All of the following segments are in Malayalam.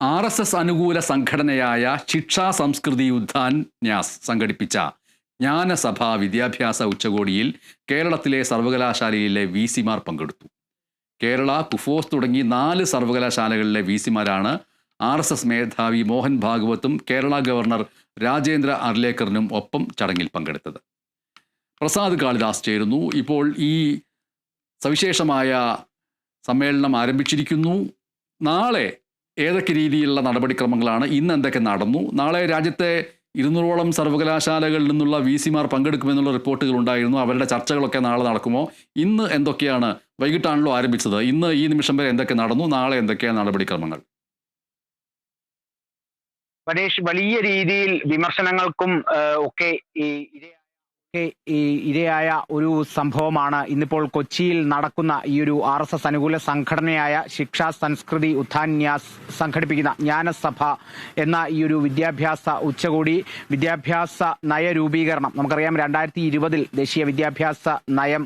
ആർ എസ് എസ് അനുകൂല സംഘടനയായ ശിക്ഷാ സംസ്കൃതി ഉദ്ധാൻ ന്യാസ് സംഘടിപ്പിച്ച ജ്ഞാനസഭാ വിദ്യാഭ്യാസ ഉച്ചകോടിയിൽ കേരളത്തിലെ സർവകലാശാലയിലെ വി സിമാർ പങ്കെടുത്തു. കേരള കുഫോസ് തുടങ്ങി നാല് സർവകലാശാലകളിലെ വി സിമാരാണ് ആർ എസ് എസ് മേധാവി മോഹൻ ഭാഗവത്തും കേരള ഗവർണർ രാജേന്ദ്ര അർലേക്കറിനും ഒപ്പം ചടങ്ങിൽ പങ്കെടുത്തത്. പ്രസാദ് കാളിദാസ് ചേരുന്നു. ഇപ്പോൾ ഈ സവിശേഷമായ സമ്മേളനം ആരംഭിച്ചിരിക്കുന്നു. നാളെ ഏതൊക്കെ രീതിയിലുള്ള നടപടിക്രമങ്ങളാണ് ഇന്ന് എന്തൊക്കെ നടന്നു? നാളെ രാജ്യത്തെ ഇരുന്നൂറോളം സർവകലാശാലകളിൽ നിന്നുള്ള വി സിമാർ പങ്കെടുക്കുമെന്നുള്ള റിപ്പോർട്ടുകൾ ഉണ്ടായിരുന്നു. അവരുടെ ചർച്ചകളൊക്കെ നാളെ നടക്കുമോ? ഇന്ന് എന്തൊക്കെയാണ് വൈകിട്ടാണല്ലോ ആരംഭിച്ചത്. ഇന്ന് ഈ നിമിഷം വരെ എന്തൊക്കെ നടന്നു? നാളെ എന്തൊക്കെയാണ് നടപടിക്രമങ്ങൾ? പരേഷ് വലിയ രീതിയിൽ വിമർശനങ്ങൾക്കും ഒക്കെ ഈ ഇരയായ ഒരു സംഭവമാണ്. ഇന്നിപ്പോൾ കൊച്ചിയിൽ നടക്കുന്ന ഈ ഒരു ആർ എസ് എസ് അനുകൂല സംഘടനയായ ശിക്ഷാ സംസ്കൃതി ഉത്ഥാന്യാസ് സംഘടിപ്പിക്കുന്ന ജ്ഞാനസഭ എന്ന ഈ ഒരു വിദ്യാഭ്യാസ ഉച്ചകോടി വിദ്യാഭ്യാസ നയരൂപീകരണം നമുക്കറിയാം രണ്ടായിരത്തി ഇരുപതിൽ ദേശീയ വിദ്യാഭ്യാസ നയം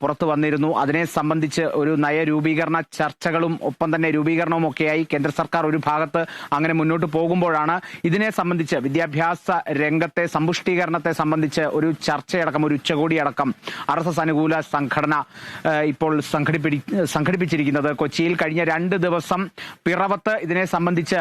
പുറത്തു വന്നിരുന്നു. അതിനെ സംബന്ധിച്ച് ഒരു നയരൂപീകരണ ചർച്ചകളും ഒപ്പം തന്നെ രൂപീകരണവും ഒക്കെയായി കേന്ദ്ര സർക്കാർ ഒരു ഭാഗത്ത് അങ്ങനെ മുന്നോട്ട് പോകുമ്പോഴാണ് ഇതിനെ സംബന്ധിച്ച് വിദ്യാഭ്യാസ രംഗത്തെ സമ്പുഷ്ടീകരണത്തെ സംബന്ധിച്ച് ഒരു ചർച്ചയടക്കം ഒരു ഉച്ചകോടി അടക്കം ആർ എസ് എസ് അനുകൂല സംഘടന ഇപ്പോൾ സംഘടിപ്പി സംഘടിപ്പിച്ചിരിക്കുന്നത്. കൊച്ചിയിൽ കഴിഞ്ഞ രണ്ട് ദിവസം പിറവത്ത് ഇതിനെ സംബന്ധിച്ച്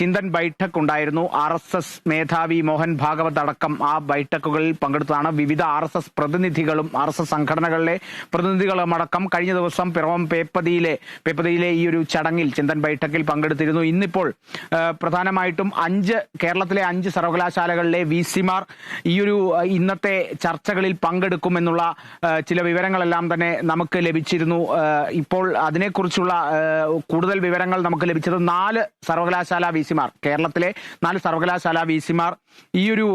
ചിന്തൻ ബൈഠക് ഉണ്ടായിരുന്നു. ആർ എസ് എസ് മേധാവി മോഹൻ ഭാഗവത് അടക്കം ആ ബൈഠക്കുകളിൽ പങ്കെടുത്തതാണ്. വിവിധ ആർ എസ് എസ് പ്രതിനിധികളും ആർ എസ് എസ് സംഘടനകളിലെ പ്രതിനിധികളും അടക്കം കഴിഞ്ഞ ദിവസം പിറവം പേപ്പതിയിലെ പേപ്പതിയിലെ ഈ ഒരു ചടങ്ങിൽ ചിന്തൻ ബൈഠക്കിൽ പങ്കെടുത്തിരുന്നു. ഇന്നിപ്പോൾ പ്രധാനമായിട്ടും അഞ്ച് കേരളത്തിലെ അഞ്ച് സർവകലാശാലകളിലെ വി സിമാർ ഈ ഒരു ആ, ഇന്നത്തെ ചർച്ചകളിൽ പങ്കെടുക്കുമെന്നുള്ള ചില വിവരങ്ങളെല്ലാം തന്നെ നമുക്ക് ലഭിച്ചിരുന്നു. ഇപ്പോൾ അതിനെക്കുറിച്ചുള്ള കൂടുതൽ വിവരങ്ങൾ നമുക്ക് ലഭിച്ചത് നാല് സർവകലാശാല വി സിമാർ കേരളത്തിലെ നാല് സർവകലാശാല വി സിമാർ ഈയൊരു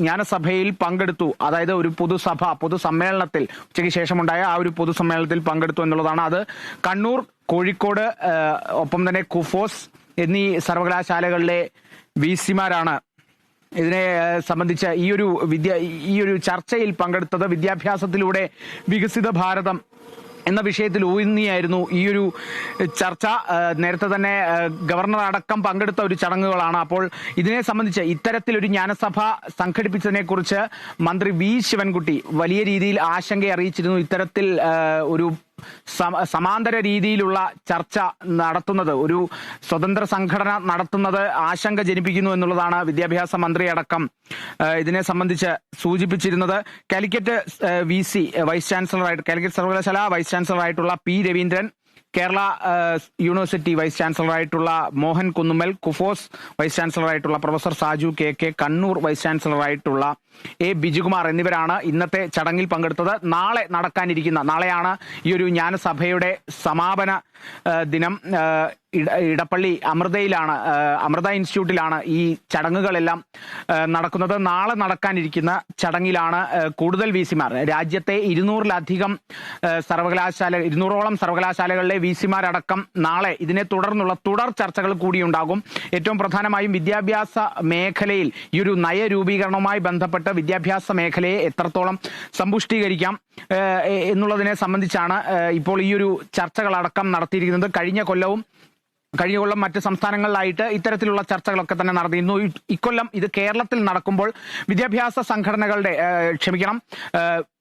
ജ്ഞാനസഭയിൽ പങ്കെടുത്തു. അതായത് ഒരു പൊതുസഭ പൊതുസമ്മേളനത്തിൽ ഉച്ചയ്ക്ക് ശേഷമുണ്ടായ ആ ഒരു പൊതുസമ്മേളനത്തിൽ പങ്കെടുത്തു എന്നുള്ളതാണ് അത്. കണ്ണൂർ കോഴിക്കോട് ഒപ്പം തന്നെ കുഫോസ് എന്നീ സർവകലാശാലകളിലെ വി സിമാരാണ് ഇതിനെ സംബന്ധിച്ച ഈ ഒരു വിദ്യ ഈ ഒരു ചർച്ചയിൽ പങ്കെടുത്തത് വിദ്യാഭ്യാസത്തിലൂടെ വികസിത ഭാരതം എന്ന വിഷയത്തിൽ ഊന്നിയായിരുന്നു ഈ ഒരു ചർച്ച. നേരത്തെ തന്നെ ഗവർണർ അടക്കം പങ്കെടുത്ത ഒരു ചടങ്ങുകളാണ്. അപ്പോൾ ഇതിനെ സംബന്ധിച്ച് ഇത്തരത്തിലൊരു ജ്ഞാനസഭ സംഘടിപ്പിച്ചതിനെ കുറിച്ച് മന്ത്രി വി ശിവൻകുട്ടി വലിയ രീതിയിൽ ആശങ്ക അറിയിച്ചിരുന്നു ഇത്തരത്തിൽ ഒരു സമാന്തര രീതിയിലുള്ള ചർച്ച നടത്തുന്നത് ഒരു സ്വതന്ത്ര സംഘടന നടത്തുന്നത് ആശങ്ക ജനിപ്പിക്കുന്നു എന്നുള്ളതാണ് വിദ്യാഭ്യാസ മന്ത്രി അടക്കം ഇതിനെ സംബന്ധിച്ച് സൂചിപ്പിച്ചിരുന്നത്. കാലിക്കറ്റ് വി സി വൈസ് ചാൻസലറായിട്ട് കാലിക്കറ്റ് സർവകലാശാല vice ചാൻസലറായിട്ടുള്ള P Raveendran Kerala university vice ചാൻസലറായിട്ടുള്ള Mohan Kunnummal KUFOS vice ചാൻസലറായിട്ടുള്ള professor Saju K K Kannur vice ചാൻസലറായിട്ടുള്ള A Bijukumar എന്നിവരാണ് ഇന്നത്തെ ചടങ്ങിൽ പങ്കെടുത്തത്. നാളെ നടക്കാനിരിക്കുന്ന നാളെയാണ് ഈ ഒരു ജ്ഞാനസഭയുടെ സമാപന ദിനം. ഇടപ്പള്ളി അമൃതയിലാണ് അമൃത ഇൻസ്റ്റിറ്റ്യൂട്ടിലാണ് ഈ ചടങ്ങുകളെല്ലാം നടക്കുന്നത്. നാളെ നടക്കാനിരിക്കുന്ന ചടങ്ങിലാണ് കൂടുതൽ വി സിമാർ. രാജ്യത്തെ ഇരുന്നൂറിലധികം സർവകലാശാല ഇരുന്നൂറോളം സർവകലാശാലകളിലെ വി സിമാരടക്കം നാളെ ഇതിനെ തുടർന്നുള്ള തുടർ ചർച്ചകൾ കൂടിയുണ്ടാകും. ഏറ്റവും പ്രധാനമായും വിദ്യാഭ്യാസ മേഖലയിൽ ഈ ഒരു നയരൂപീകരണവുമായി ബന്ധപ്പെട്ട് വിദ്യാഭ്യാസ മേഖലയെ എത്രത്തോളം സമ്പുഷ്ടീകരിക്കാം എന്നുള്ളതിനെ സംബന്ധിച്ചാണ് ഇപ്പോൾ ഈ ഒരു ചർച്ചകളടക്കം നടത്തിയിരിക്കുന്നത്. കഴിഞ്ഞ കൊല്ലവും കഴിഞ്ഞ കൊല്ലം മറ്റ് സംസ്ഥാനങ്ങളിലായിട്ട് ഇത്തരത്തിലുള്ള ചർച്ചകളൊക്കെ തന്നെ നടന്നിരുന്നു. ഇക്കൊല്ലം ഇത് കേരളത്തിൽ നടക്കുമ്പോൾ വിദ്യാഭ്യാസ സംഘടനകളുടെ ക്ഷമിക്കണം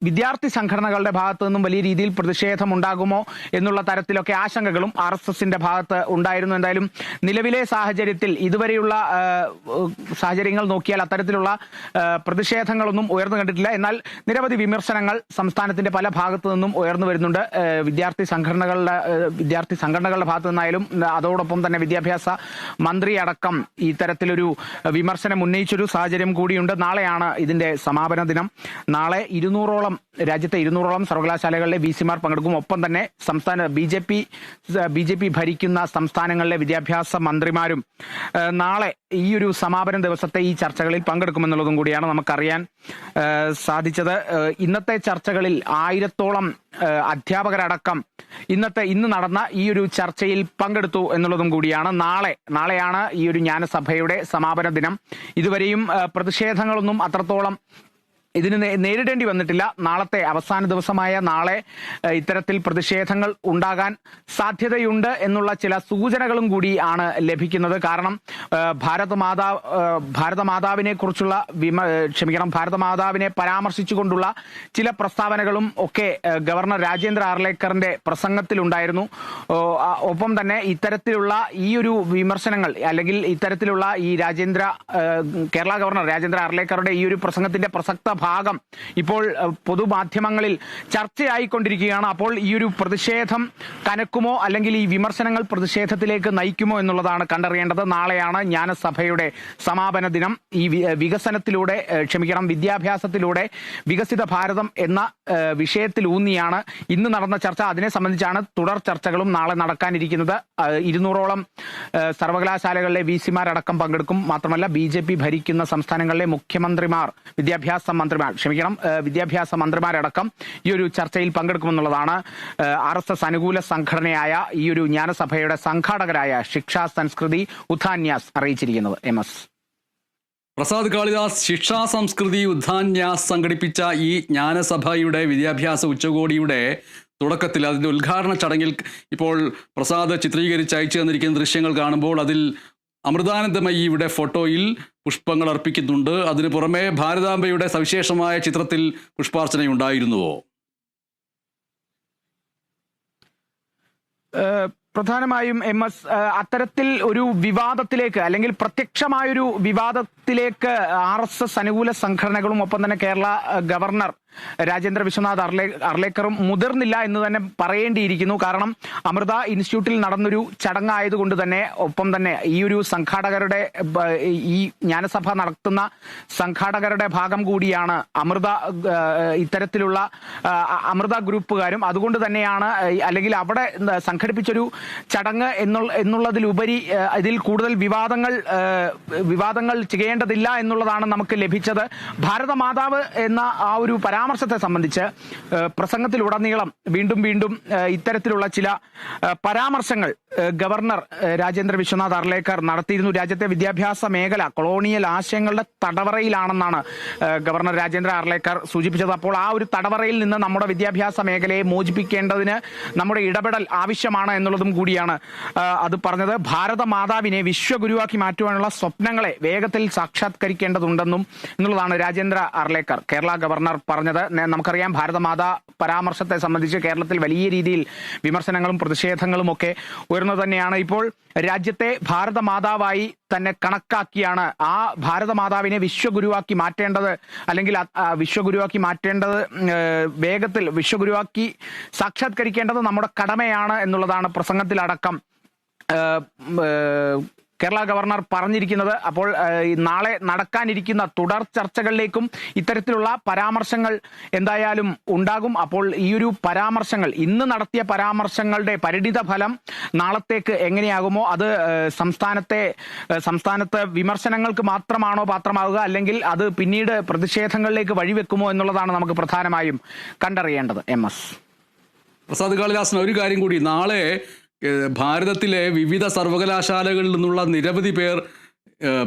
വിദ്യാർത്ഥി സംഘടനകളുടെ ഭാഗത്തു നിന്നും വലിയ രീതിയിൽ പ്രതിഷേധം ഉണ്ടാകുമോ എന്നുള്ള തരത്തിലൊക്കെ ആശങ്കകളും ആർ എസ് എസിന്റെ ഭാഗത്ത് ഉണ്ടായിരുന്നു. എന്തായാലും നിലവിലെ സാഹചര്യത്തിൽ ഇതുവരെയുള്ള സാഹചര്യങ്ങൾ നോക്കിയാൽ അത്തരത്തിലുള്ള പ്രതിഷേധങ്ങളൊന്നും ഉയർന്നു കണ്ടിട്ടില്ല. എന്നാൽ നിരവധി വിമർശനങ്ങൾ സംസ്ഥാനത്തിന്റെ പല ഭാഗത്തു നിന്നും ഉയർന്നു വരുന്നുണ്ട്. വിദ്യാർത്ഥി സംഘടനകളുടെ വിദ്യാർത്ഥി സംഘടനകളുടെ ഭാഗത്തു നിന്നായാലും ഏഹ്, അതോടൊപ്പം തന്നെ വിദ്യാഭ്യാസ മന്ത്രി അടക്കം ഇത്തരത്തിലൊരു വിമർശനം ഉന്നയിച്ചൊരു സാഹചര്യം കൂടിയുണ്ട്. നാളെയാണ് ഇതിന്റെ സമാപന ദിനം. നാളെ ഇരുന്നൂറോളം രാജ്യത്തെ ഇരുന്നൂറോളം സർവകലാശാലകളിലെ വി സിമാർ പങ്കെടുക്കും. ഒപ്പം തന്നെ സംസ്ഥാന B J P B J P ഭരിക്കുന്ന സംസ്ഥാനങ്ങളിലെ വിദ്യാഭ്യാസ മന്ത്രിമാരും നാളെ ഈ ഒരു സമാപന ദിവസത്തെ ഈ ചർച്ചകളിൽ പങ്കെടുക്കുമെന്നുള്ളതും കൂടിയാണ് നമുക്കറിയാൻ സാധിച്ചത്. ഇന്നത്തെ ചർച്ചകളിൽ ആയിരത്തോളം അധ്യാപകരടക്കം ഇന്നത്തെ ഇന്ന് നടന്ന ഈ ഒരു ചർച്ചയിൽ പങ്കെടുത്തു എന്നുള്ളതും കൂടിയാണ്. നാളെ നാളെയാണ് ഈ ഒരു ജ്ഞാനസഭയുടെ സമാപന ദിനം. ഇതുവരെയും പ്രതിഷേധങ്ങളൊന്നും അത്രത്തോളം ഇതിന് നേരിടേണ്ടി വന്നിട്ടില്ല. നാളത്തെ അവസാന ദിവസമായ നാളെ ഇത്തരത്തിൽ പ്രതിഷേധങ്ങൾ ഉണ്ടാകാൻ സാധ്യതയുണ്ട് എന്നുള്ള ചില സൂചനകളും കൂടി ആണ് ലഭിക്കുന്നത്. കാരണം ഭാരതമാതാ ഭാരത മാതാ ഏഹ്, ഭാരത മാതാവിനെ കുറിച്ചുള്ള വിമ ക്ഷമിക്കണം ഭാരത മാതാവിനെ പരാമർശിച്ചുകൊണ്ടുള്ള ചില പ്രസ്താവനകളും ഒക്കെ ഗവർണർ രാജേന്ദ്ര ആർലേക്കറിന്റെ പ്രസംഗത്തിലുണ്ടായിരുന്നു. ഒപ്പം തന്നെ ഇത്തരത്തിലുള്ള ഈ ഒരു വിമർശനങ്ങൾ അല്ലെങ്കിൽ ഇത്തരത്തിലുള്ള ഈ രാജേന്ദ്ര കേരള ഗവർണർ രാജേന്ദ്ര ആർലേക്കറുടെ ഈ ഒരു പ്രസംഗത്തിന്റെ പ്രസക്ത ഭാഗം. ഇപ്പോൾ പൊതുമാധ്യമങ്ങളിൽ ചർച്ചയായിക്കൊണ്ടിരിക്കുകയാണ്. അപ്പോൾ ഈ ഒരു പ്രതിഷേധം കനക്കുമോ? അല്ലെങ്കിൽ ഈ വിമർശനങ്ങൾ പ്രതിഷേധത്തിലേക്ക് നയിക്കുമോ എന്നുള്ളതാണ് കണ്ടറിയേണ്ടത്. നാളെയാണ് ജ്ഞാനസഭയുടെ സമാപന ദിനം. ഈ വികസനത്തിലൂടെ ക്ഷമിക്കണം വിദ്യാഭ്യാസത്തിലൂടെ വികസിത ഭാരതം എന്ന വിഷയത്തിലൂന്നിയാണ് ഇന്ന് നടന്ന ചർച്ച. അതിനെ സംബന്ധിച്ചാണ് തുടർ ചർച്ചകളും നാളെ നടക്കാനിരിക്കുന്നത്. ഇരുന്നൂറോളം സർവകലാശാലകളിലെ വി സിമാരടക്കം പങ്കെടുക്കും. മാത്രമല്ല ബി ഭരിക്കുന്ന സംസ്ഥാനങ്ങളിലെ മുഖ്യമന്ത്രിമാർ വിദ്യാഭ്യാസ മന്ത്രിമാർ. ക്ഷമിക്കണം. വിദ്യാഭ്യാസ മന്ത്രിമാരടക്കം ഈ ഒരു ചർച്ചയിൽ പങ്കെടുക്കുമെന്നുള്ളതാണ് ആർ എസ് എസ് അനുകൂല സംഘടനയായ ഈ ഒരു ജ്ഞാനസഭയുടെ സംഘാടകരായ ശിക്ഷാ സംസ്കൃതി ഉഥാന്യാസ് അറിയിച്ചിരിക്കുന്നത്. M S. പ്രസാദ് കാളിദാസ് ശിക്ഷാ സംസ്കൃതി ഉദ്ധാന്യാസ് സംഘടിപ്പിച്ച ഈ ജ്ഞാനസഭയുടെ വിദ്യാഭ്യാസ ഉച്ചകോടിയുടെ തുടക്കത്തിൽ അതിന്റെ ഉദ്ഘാടന ചടങ്ങിൽ ഇപ്പോൾ പ്രസാദ് ചിത്രീകരിച്ച് അയച്ചു തന്നിരിക്കുന്ന ദൃശ്യങ്ങൾ കാണുമ്പോൾ അതിൽ അമൃതാനന്ദമയിയുടെ ഫോട്ടോയിൽ പുഷ്പങ്ങൾ അർപ്പിക്കുന്നുണ്ട്. അതിനു പുറമെ ഭാരതാംബയുടെ സവിശേഷമായ ചിത്രത്തിൽ പുഷ്പാർച്ചനയുണ്ടായിരുന്നുവോ? പ്രധാനമായും എം എസ് അത്തരത്തിൽ ഒരു വിവാദത്തിലേക്ക് അല്ലെങ്കിൽ പ്രത്യക്ഷമായൊരു വിവാദത്തിലേക്ക് ആർ എസ് എസ് അനുകൂല സംഘടനകളും ഒപ്പം തന്നെ കേരള ഗവർണർ രാജേന്ദ്ര വിശ്വനാഥ് അർലേ അർലേക്കറും മുതിർന്നില്ല എന്ന് തന്നെ പറയേണ്ടിയിരിക്കുന്നു. കാരണം അമൃത ഇൻസ്റ്റിറ്റ്യൂട്ടിൽ നടന്നൊരു ചടങ്ങായതുകൊണ്ട് തന്നെ ഒപ്പം തന്നെ ഈ ഒരു സംഘാടകരുടെ ഈ ജ്ഞാനസഭ നടത്തുന്ന സംഘാടകരുടെ ഭാഗം കൂടിയാണ് അമൃത ഇത്തരത്തിലുള്ള അമൃത ഗ്രൂപ്പുകാരും. അതുകൊണ്ട് തന്നെയാണ് അല്ലെങ്കിൽ അവിടെ സംഘടിപ്പിച്ചൊരു ചടങ്ങ് എന്നുള്ള എന്നുള്ളതിലുപരി ഇതിൽ കൂടുതൽ വിവാദങ്ങൾ വിവാദങ്ങൾ ചെയ്യേണ്ടതില്ല എന്നുള്ളതാണ് നമുക്ക് ലഭിച്ചത്. ഭാരതമാതാവ് എന്ന ആ ഒരു പരാമർശത്തെ സംബന്ധിച്ച് പ്രസംഗത്തിലുടനീളം വീണ്ടും വീണ്ടും ഇത്തരത്തിലുള്ള ചില പരാമർശങ്ങൾ ഗവർണർ രാജേന്ദ്ര വിശ്വനാഥ് അർലേക്കർ നടത്തിയിരുന്നു. രാജ്യത്തെ വിദ്യാഭ്യാസ മേഖല കൊളോണിയൽ ആശയങ്ങളുടെ തടവറയിലാണെന്നാണ് ഗവർണർ രാജേന്ദ്ര അർലേക്കർ സൂചിപ്പിച്ചത്. അപ്പോൾ ആ ഒരു തടവറയിൽ നിന്ന് നമ്മുടെ വിദ്യാഭ്യാസ മേഖലയെ മോചിപ്പിക്കേണ്ടതിന് നമ്മുടെ ഇടപെടൽ ആവശ്യമാണ് എന്നുള്ളതും കൂടിയാണ് അത് പറഞ്ഞത്. ഭാരത മാതാവിനെ വിശ്വഗുരുവാക്കി മാറ്റുവാനുള്ള സ്വപ്നങ്ങളെ വേഗത്തിൽ സാക്ഷാത്കരിക്കേണ്ടതുണ്ടെന്നും എന്നുള്ളതാണ് രാജേന്ദ്ര അർലേക്കർ കേരള ഗവർണർ പറഞ്ഞത്. നേ- നമുക്കറിയാം ഭാരതമാതാ പരാമർശത്തെ സംബന്ധിച്ച് കേരളത്തിൽ വലിയ രീതിയിൽ വിമർശനങ്ങളും പ്രതിഷേധങ്ങളും ഒക്കെ ഉയർന്നു തന്നെയാണ്. ഇപ്പോൾ രാജ്യത്തെ ഭാരതമാതാവായി തന്നെ കണക്കാക്കിയാണ് ആ ഭാരതമാതാവിനെ വിശ്വഗുരുവാക്കി മാറ്റേണ്ടത് അല്ലെങ്കിൽ വിശ്വഗുരുവാക്കി മാറ്റേണ്ടത് വേഗത്തിൽ വിശ്വഗുരുവാക്കി സാക്ഷാത്കരിക്കേണ്ടത് നമ്മുടെ കടമയാണ് എന്നുള്ളതാണ് പ്രസംഗത്തിലടക്കം. കേരള ഗവർണർ പറഞ്ഞിരിക്കുന്നത് അപ്പോൾ നാളെ നടക്കാനിരിക്കുന്ന തുടർ ചർച്ചകളിലേക്കും ഇത്തരത്തിലുള്ള പരാമർശങ്ങൾ എന്തായാലും ഉണ്ടാകും. അപ്പോൾ ഈ ഒരു പരാമർശങ്ങൾ ഇന്ന് നടത്തിയ പരാമർശങ്ങളുടെ പരിണിത ഫലം നാളത്തേക്ക് എങ്ങനെയാകുമോ അത് സംസ്ഥാനത്തെ സംസ്ഥാനത്തെ വിമർശനങ്ങൾക്ക് മാത്രമാണോ പാത്രമാവുക അല്ലെങ്കിൽ അത് പിന്നീട് പ്രതിഷേധങ്ങളിലേക്ക് വഴിവെക്കുമോ എന്നുള്ളതാണ് നമുക്ക് പ്രധാനമായും കണ്ടറിയേണ്ടത്. M S. പ്രസാദ് കാളിദാസൻ ഒരു കാര്യം കൂടി നാളെ ഭാരതത്തിലെ വിവിധ സർവകലാശാലകളിൽ നിന്നുള്ള നിരവധി പേർ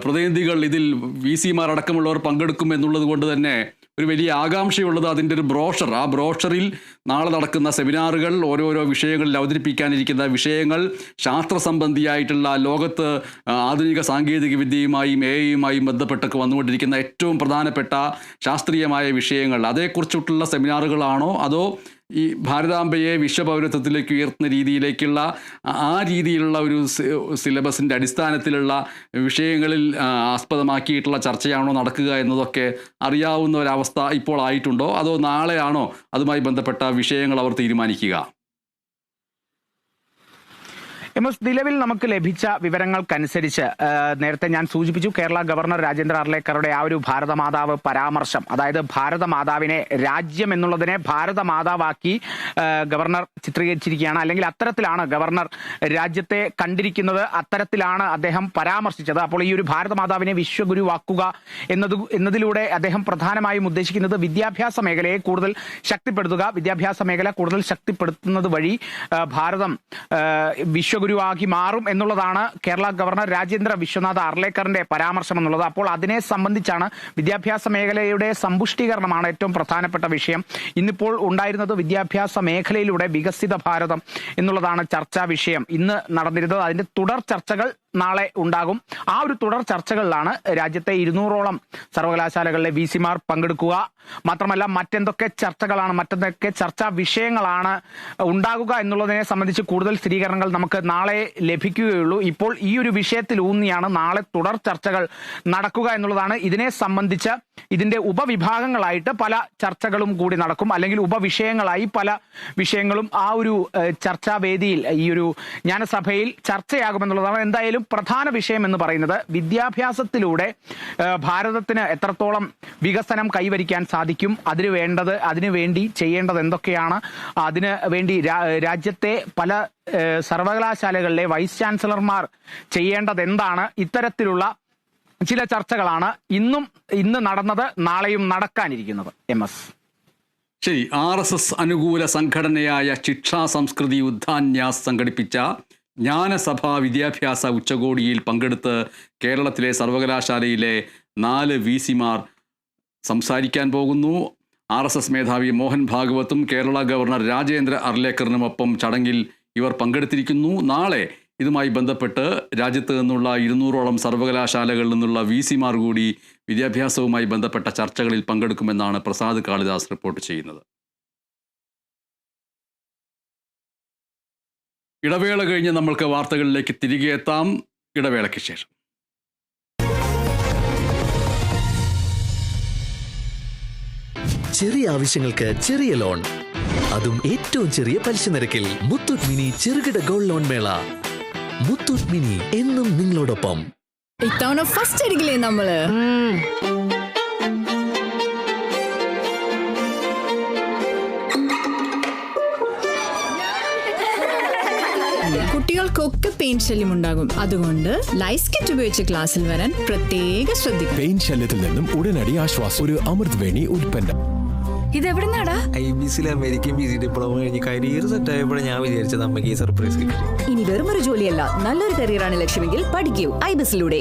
പ്രതിനിധികൾ ഇതിൽ വി സിമാർ അടക്കമുള്ളവർ പങ്കെടുക്കും എന്നുള്ളത് കൊണ്ട് തന്നെ ഒരു വലിയ ആകാംക്ഷയുള്ളത് അതിന്റെ ഒരു ബ്രോഷർ ആ ബ്രോഷറിൽ നാളെ നടക്കുന്ന സെമിനാറുകൾ ഓരോരോ വിഷയങ്ങളിൽ അവതരിപ്പിക്കാനിരിക്കുന്ന വിഷയങ്ങൾ ശാസ്ത്ര സംബന്ധിയായിട്ടുള്ള ലോകത്ത് ആധുനിക സാങ്കേതിക വിദ്യയുമായും എ ഐയുമായും ബന്ധപ്പെട്ടൊക്കെ വന്നുകൊണ്ടിരിക്കുന്ന ഏറ്റവും പ്രധാനപ്പെട്ട ശാസ്ത്രീയമായ വിഷയങ്ങൾ. അതേക്കുറിച്ചിട്ടുള്ള സെമിനാറുകളാണോ അതോ ഈ ഭാരതാംബയെ വിശ്വപൗരത്വത്തിലേക്ക് ഉയർത്തുന്ന രീതിയിലേക്കുള്ള ആ- രീതിയിലുള്ള ഒരു സിലബസിന്റെ അടിസ്ഥാനത്തിലുള്ള വിഷയങ്ങളിൽ ആസ്പദമാക്കിയിട്ടുള്ള ചർച്ചയാണോ നടക്കുക എന്നതൊക്കെ അറിയാവുന്ന ഒരവസ്ഥ ഇപ്പോൾ ആയിട്ടുണ്ടോ? അതോ നാളെയാണോ അതുമായി ബന്ധപ്പെട്ട വിഷയങ്ങൾ അവർ തീരുമാനിക്കുക? എം എസ് നിലവിൽ നമുക്ക് ലഭിച്ച വിവരങ്ങൾക്കനുസരിച്ച് നേരത്തെ ഞാൻ സൂചിപ്പിച്ചു കേരള ഗവർണർ രാജേന്ദ്ര അർലേക്കറുടെ ആ ഒരു ഭാരതമാതാവ് പരാമർശം അതായത് ഭാരതമാതാവിനെ രാജ്യം എന്നുള്ളതിനെ ഭാരതമാതാവാക്കി ഗവർണർ ചിത്രീകരിച്ചിരിക്കുകയാണ്. അല്ലെങ്കിൽ അത്തരത്തിലാണ് ഗവർണർ രാജ്യത്തെ കണ്ടിരിക്കുന്നത് അത്തരത്തിലാണ് അദ്ദേഹം പരാമർശിച്ചത്. അപ്പോൾ ഈ ഒരു ഭാരതമാതാവിനെ വിശ്വഗുരുവാക്കുക എന്നത് എന്നതിലൂടെ അദ്ദേഹം പ്രധാനമായും ഉദ്ദേശിക്കുന്നത് വിദ്യാഭ്യാസ മേഖലയെ കൂടുതൽ ശക്തിപ്പെടുത്തുക വിദ്യാഭ്യാസ മേഖല കൂടുതൽ ശക്തിപ്പെടുത്തുന്നത് വഴി ഭാരതം ആ, കുലഗുരുവാക്കി മാറും എന്നുള്ളതാണ് കേരള ഗവർണർ രാജേന്ദ്ര വിശ്വനാഥ് അർലേക്കറിന്റെ പരാമർശം എന്നുള്ളത്. അപ്പോൾ അതിനെ സംബന്ധിച്ചാണ് വിദ്യാഭ്യാസ മേഖലയുടെ സമ്പുഷ്ടീകരണമാണ് ഏറ്റവും പ്രധാനപ്പെട്ട വിഷയം. ഇന്നിപ്പോൾ ഉണ്ടായിരുന്നത് വിദ്യാഭ്യാസ മേഖലയിലൂടെ വികസിത ഭാരതം എന്നുള്ളതാണ് ചർച്ചാ വിഷയം. ഇന്ന് നടന്നിരുന്നത് അതിന്റെ തുടർ ചർച്ചകൾ നാളെ ഉണ്ടാകും. ആ ഒരു തുടർ ചർച്ചകളിലാണ് രാജ്യത്തെ ഇരുന്നൂറോളം സർവകലാശാലകളിലെ വി സിമാർ പങ്കെടുക്കുക. മാത്രമല്ല മറ്റെന്തൊക്കെ ചർച്ചകളാണ് മറ്റെന്തൊക്കെ ചർച്ചാ വിഷയങ്ങളാണ് ഉണ്ടാകുക എന്നുള്ളതിനെ സംബന്ധിച്ച് കൂടുതൽ സ്ഥിരീകരണങ്ങൾ നമുക്ക് നാളെ ലഭിക്കുകയുള്ളൂ. ഇപ്പോൾ ഈ ഒരു വിഷയത്തിൽ ഊന്നിയാണ് നാളെ തുടർ ചർച്ചകൾ നടക്കുക എന്നുള്ളതാണ്. ഇതിനെ സംബന്ധിച്ച് ഇതിന്റെ ഉപവിഭാഗങ്ങളായിട്ട് പല ചർച്ചകളും കൂടി നടക്കും. അല്ലെങ്കിൽ ഉപവിഷയങ്ങളായി പല വിഷയങ്ങളും ആ ഒരു ചർച്ചാവേദിയിൽ ഈ ഒരു ജ്ഞാനസഭയിൽ ചർച്ചയാകുമെന്നുള്ളതാണ് എന്തായാലും പ്രധാന വിഷയം എന്ന് പറയുന്നത്. വിദ്യാഭ്യാസത്തിലൂടെ ഭാരതത്തിന് എത്രത്തോളം വികസനം കൈവരിക്കാൻ സാധിക്കും അതിന് വേണ്ടത് അതിനു വേണ്ടി ചെയ്യേണ്ടത് എന്തൊക്കെയാണ് അതിന് വേണ്ടി രാജ്യത്തെ പല സർവകലാശാലകളിലെ വൈസ് ചാൻസലർമാർ ചെയ്യേണ്ടത് എന്താണ് ഇത്തരത്തിലുള്ള ചില ചർച്ചകളാണ് ഇന്നും ഇന്ന് നടന്നത് നാളെയും നടക്കാനിരിക്കുന്നത്. M S. ശരി ആർ എസ് എസ് അനുകൂല സംഘടനയായ ശിക്ഷാ സംസ്കൃതി യുദ്ധാന്യാസ് സംഘടിപ്പിച്ച ജ്ഞാനസഭാ വിദ്യാഭ്യാസ ഉച്ചകോടിയിൽ പങ്കെടുത്ത് കേരളത്തിലെ സർവകലാശാലയിലെ നാല് വി സിമാർ സംസാരിക്കാൻ പോകുന്നു. ആർ എസ് എസ് മേധാവി മോഹൻ ഭാഗവത്തും കേരള ഗവർണർ രാജേന്ദ്ര അർലേക്കറിനുമൊപ്പം ചടങ്ങിൽ ഇവർ പങ്കെടുത്തിരിക്കുന്നു. നാളെ ഇതുമായി ബന്ധപ്പെട്ട് രാജ്യത്ത് നിന്നുള്ള ഇരുന്നൂറോളം സർവകലാശാലകളിൽ നിന്നുള്ള വി സിമാർ കൂടി വിദ്യാഭ്യാസവുമായി ബന്ധപ്പെട്ട ചർച്ചകളിൽ പങ്കെടുക്കുമെന്നാണ് പ്രസാദ് കാളിദാസ് റിപ്പോർട്ട് ചെയ്യുന്നത്. ഇടവേള കഴിഞ്ഞ് നമ്മൾക്ക് വാർത്തകളിലേക്ക് തിരികെ എത്താം. ഇടവേളയ്ക്ക് ശേഷം. ചെറിയ ആവശ്യങ്ങൾക്ക് ചെറിയ ലോൺ. അതും ഏറ്റവും ചെറിയ പലിശ നിരക്കിൽ മുത്തൂറ്റ് മിനി ചെറുകിട ഗോൾഡ് ലോൺ മേള. മുത്തൂറ്റ് മിനി എന്നും നിങ്ങളോടൊപ്പം. ഇത്തവണ ഫസ്റ്റ് അടിക്കില്ലേ നമ്മൾ? കുട്ടികൾക്കൊക്കെ പെയിൻ ശല്യം ഉണ്ടാകും. അതുകൊണ്ട് ലൈസ് കിറ്റ് ഉപയോഗിച്ച് ക്ലാസ്സിൽ വരാൻ പ്രത്യേക ശ്രദ്ധിക്കും പെയിൻ ശല്യത്തിൽ നിന്നും ഉടനടി ആശ്വാസം. ഒരു അമൃത് വേണി ഉൽപ്പന്നം. ഇതെവിടെ നടാ ഐ ബി സിയിൽ അമേരിക്കൻ പി ജി ഡിപ്ലോമ കഴിഞ്ഞ് കരിയർ സെറ്റ് ആയപ്പോൾ ഞാൻ വിചാരിച്ചത് അമ്മയ്ക്ക് ഈ സർപ്രൈസ് കിട്ടി. ഇനി വെറും ഒരു ജോലിയല്ല നല്ലൊരു കരിയറാണ് ലക്ഷ്യമെങ്കിൽ പഠിക്കൂ ഐബിസിലൂടെ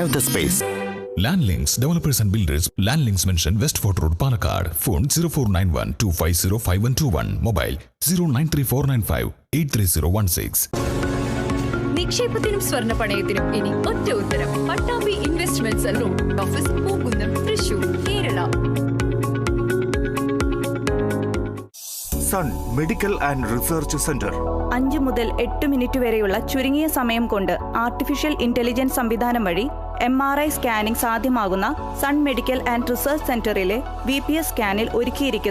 We have the space. Landlinks Developers and Builders Landlinks Mention West Fort Road Palakkad Phone 0491 250 5121 Mobile 093495 83016 നിക്ഷേപത്തിനും സ്വർണ പണയത്തിനും ഇനി ഒറ്റ ഉത്തരം. Pattambi investment cell office Pookkunnam Thrissur Kerala. Sun medical and research centre അഞ്ചു മുതൽ എട്ട് മിനിറ്റ് വരെയുള്ള ചുരുങ്ങിയ സമയം കൊണ്ട് ആർട്ടിഫിഷ്യൽ ഇന്റലിജൻസ് സംവിധാനം വഴി എം ആർ ഐ സ്കാനിംഗ് സാധ്യമാകുന്ന സൺ മെഡിക്കൽ ആൻഡ് റിസർച്ച് സെന്ററിലെ വി പി എസ് സ്കാനിൽ ഒരുക്കിയിരിക്കുന്ന.